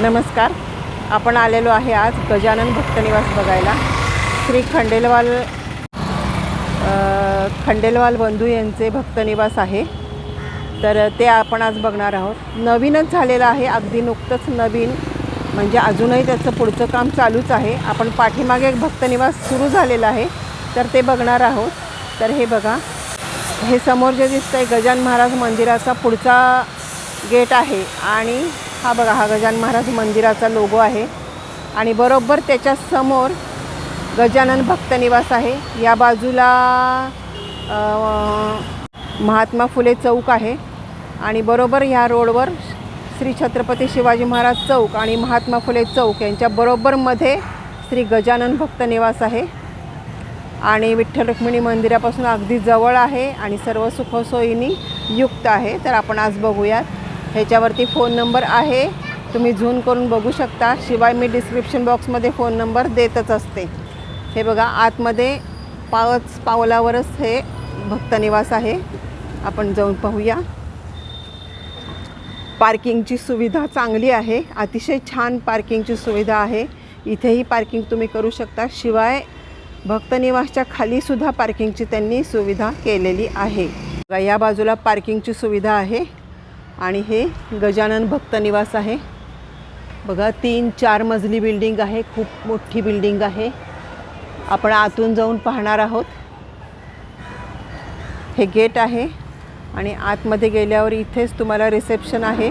नमस्कार. आपण आलेलो आहे आज गजानन भक्तनिवास बघायला. श्री खंडेलवाल खंडेलवाल बंधू यांचे भक्तनिवास आहे. तर ते आपण आज बघणार आहोत. नवीनच झालेलं आहे अगदी नुकतंच नवीन. म्हणजे अजूनही त्याचं पुढचं काम चालूच आहे. आपण पाठीमागे एक भक्तनिवास सुरू झालेलं आहे. तर ते बघणार आहोत. तर हे बघा. हे समोर जे दिसतं आहे गजान महाराज मंदिराचा पुढचा गेट आहे आणि हा बघा हा गजान महाराज मंदिराचा लोगो आहे. आणि बरोबर त्याच्यासमोर गजानन भक्तनिवास आहे. या बाजूला महात्मा फुले चौक आहे. आणि बरोबर ह्या रोडवर श्री छत्रपती शिवाजी महाराज चौक आणि महात्मा फुले चौक यांच्या बरोबरमध्ये श्री गजानन भक्त निवास आहे. आणि विठ्ठल रुक्मिणी मंदिरापासून अगदी जवळ आहे आणि सर्व सुखसोयीनी युक्त आहे. तर आपण आज बघूयात ह्याच्यावरती फोन नंबर आहे. तुम्ही झूम करून बघू शकता. शिवाय मी डिस्क्रिप्शन बॉक्समध्ये फोन नंबर देतच असते. हे बघा आतमध्ये पावच पावलावरच हे भक्तनिवास आहे. आपण जाऊन पाहूया. पार्किंगची सुविधा चांगली आहे. अतिशय छान पार्किंगची सुविधा आहे. इथेही पार्किंग तुम्ही करू शकता. शिवाय भक्तनिवासच्या खालीसुद्धा पार्किंगची त्यांनी सुविधा केलेली आहे. बघा, या बाजूला पार्किंगची सुविधा आहे. आणि हे गजानन भक्तनिवास आहे. बघा तीन चार मजली बिल्डिंग आहे खूप मोठी बिल्डिंग आहे. आपण आतून जाऊन पाहणार आहोत. हे गेट आहे आणि आतमध्ये गेल्यावर इथेच तुम्हाला रिसेप्शन आहे.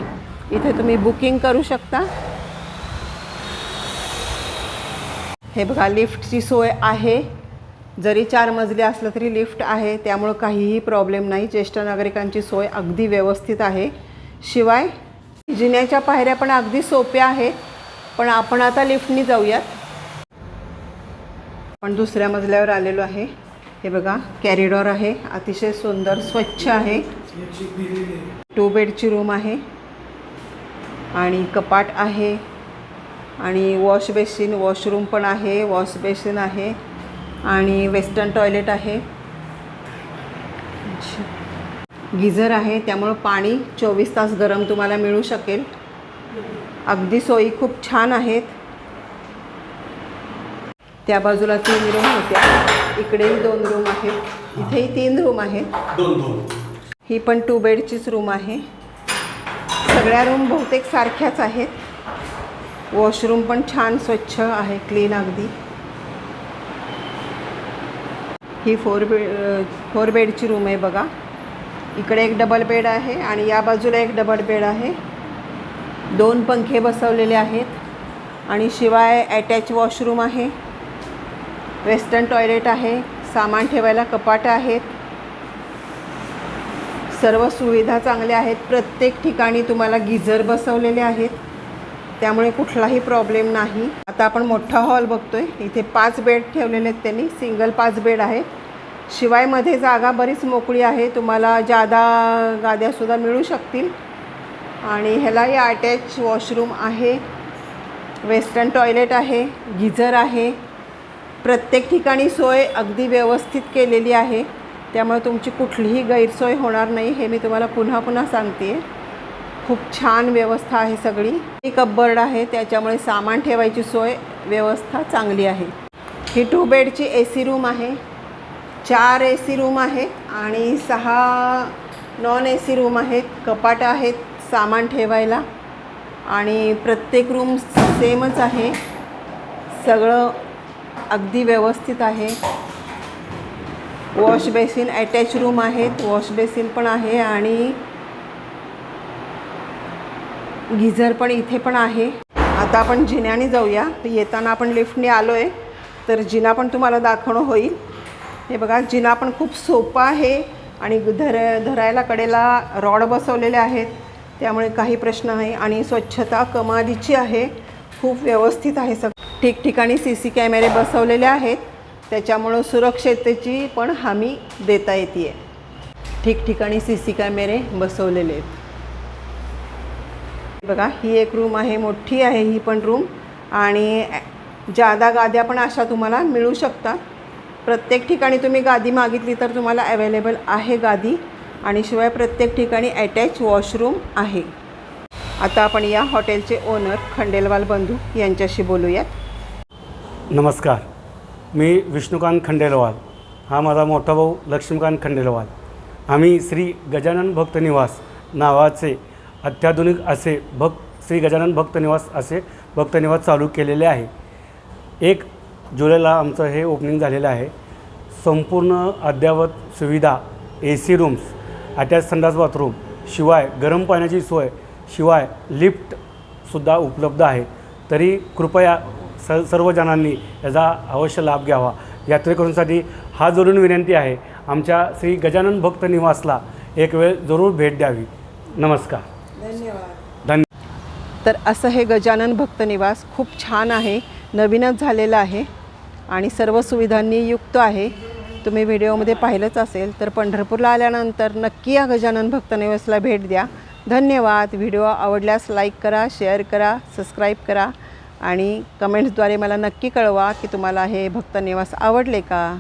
इथे तुम्ही बुकिंग करू शकता. हे बघा लिफ्टची सोय आहे. जरी चार मजली असलं तरी लिफ्ट आहे त्यामुळं काहीही प्रॉब्लेम नाही. ज्येष्ठ नागरिकांची सोय अगदी व्यवस्थित आहे. शिवाय जिन्याच्या पायऱ्या पण अगदी सोप्या आहेत पण आपण आता लिफ्टनी जाऊयात. आपण दुसऱ्या मजल्यावर आलेलो आहे. हे बघा कॅरिडॉर आहे अतिशय सुंदर स्वच्छ आहे. टू बेडची रूम आहे. आणि कपाट आहे. आणि वॉश बेसिन वॉशरूम पण आहे वॉश बेसिन आहे. आणि वेस्टर्न टॉयलेट आहे. गिझर आहे त्यामुळं पाणी चोवीस तास गरम तुम्हाला मिळू शकेल. अगदी सोयी खूप छान आहेत. त्या बाजूला तीन रूम होत्या. इकडेही दोन रूम आहेत. इथेही तीन रूम आहेत. ही पण टू बेडचीच रूम आहे. सगळ्या रूम बहुतेक सारख्याच आहेत. वॉशरूम पण छान स्वच्छ आहे क्लीन अगदी. ही फोर बे फोर बेडची रूम आहे बघा. इकडे एक डबल बेड आहे आणि या बाजूला एक डबल बेड आहे. दोन पंखे बसवलेले आहेत आणि शिवाय अटॅच वॉशरूम आहे. वेस्टर्न टॉयलेट आहे सामान ठेवायला कपाटं आहेत. सर्व सुविधा चांगल्या आहेत. प्रत्येक ठिकाणी तुम्हाला गिझर बसवलेले आहेत. त्यामुळे कुठलाही प्रॉब्लेम नाही. आता आपण मोठा हॉल बघतोय. इथे पाच बेड ठेवलेले आहेत त्यांनी. सिंगल पाच बेड आहेत शिवायमध्ये जागा बरीच मोकळी आहे. तुम्हाला जादा गाद्यासुद्धा मिळू शकतील. आणि ह्यालाही अटॅच वॉशरूम आहे. वेस्टर्न टॉयलेट आहे. गिझर आहे. प्रत्येक ठिकाणी सोय अगदी व्यवस्थित केलेली आहे. त्यामुळे तुमची कुठलीही गैरसोय होणार नाही हे मी तुम्हाला पुन्हा पुन्हा सांगते खूप छान व्यवस्था आहे सगळी. ही कपबर्ड आहे. त्याच्यामुळे सामान ठेवायची सोय व्यवस्था चांगली आहे. ही टू बेडची ए सी रूम आहे. चार ए सी रूम आहेत आणि सहा नॉन ए सी रूम आहेत. कपाटं आहेत सामान ठेवायला. आणि प्रत्येक रूम सेमच आहे. सगळं अगदी व्यवस्थित आहे. वॉश बेसिन अटॅच रूम आहेत. वॉश बेसिन पण आहे आणि गिझर पण इथे पण आहे. आता आपण जिन्याने जाऊया. येताना आपण लिफ्टने आलो आहे तर जिना पण तुम्हाला दाखवणं होईल. हे बघा जिना पण खूप सोपा आहे आणि धर धरायला कडेला रॉड बसवलेले आहेत. त्यामुळे काही प्रश्न नाही. आणि स्वच्छता कमालीची आहे. खूप व्यवस्थित आहे सग ठिकठिकाणी सी सी कॅमेरे बसवलेले आहेत. त्याच्यामुळं सुरक्षिततेची पण हमी देता येते ठिकठिकाणी सी सी कॅमेरे बसवलेले आहेत. बघा ही एक रूम आहे मोठी आहे ही पण रूम आणि जादा गाद्या पण अशा तुम्हाला मिळू शकतात. प्रत्येक ठिकाणी तुम्ही गादी मागितली तर तुम्हाला अवेलेबल आहे गादी. आणि शिवाय प्रत्येक ठिकाणी अटॅच वॉशरूम आहे. आता आपण या हॉटेलचे ओनर खंडेलवाल बंधू यांच्याशी बोलूयात. नमस्कार. मी विष्णुकांत खंडेलवाल. हा माझा मोठा भाऊ लक्ष्मीकांत खंडेलवाल. आम्ही श्री गजानन भक्त निवास नावाचे अत्याधुनिक असे भक्त श्री गजानन भक्त निवास असे भक्त निवास चालू केलेले आहे. एक जुलैला आमचं हे ओपनिंग झालेलं आहे. संपूर्ण अद्ययावत सुविधा ए सी रूम्स अटॅच संडास बाथरूम शिवाय गरम पाण्याची सोय शिवाय लिफ्टसुद्धा उपलब्ध आहे. तरी कृपया स सर्व जणांनी याचा अवश्य लाभ घ्यावा. यात्रेकरूंसाठी हा जरूर विनंती आहे. आमच्या श्री गजानन भक्त निवासला एक वेळ जरूर भेट द्यावी. नमस्कार. धन्यवाद. धन्य तर असं हे गजानन भक्त निवास खूप छान आहे. नवीनच झालेलं आहे. आणि सर्व सुविधांनी युक्त आहे. तुम्ही व्हिडिओमध्ये पाहिलंच असेल तर पंढरपूरला आल्यानंतर नक्की या गजानन भक्त निवासला भेट द्या. धन्यवाद. व्हिडिओ आवडल्यास लाईक करा शेअर करा सबस्क्राईब करा आणि कमेंट्सद्वारे मला नक्की कळवा की तुम्हाला हे भक्त निवास आवडले का?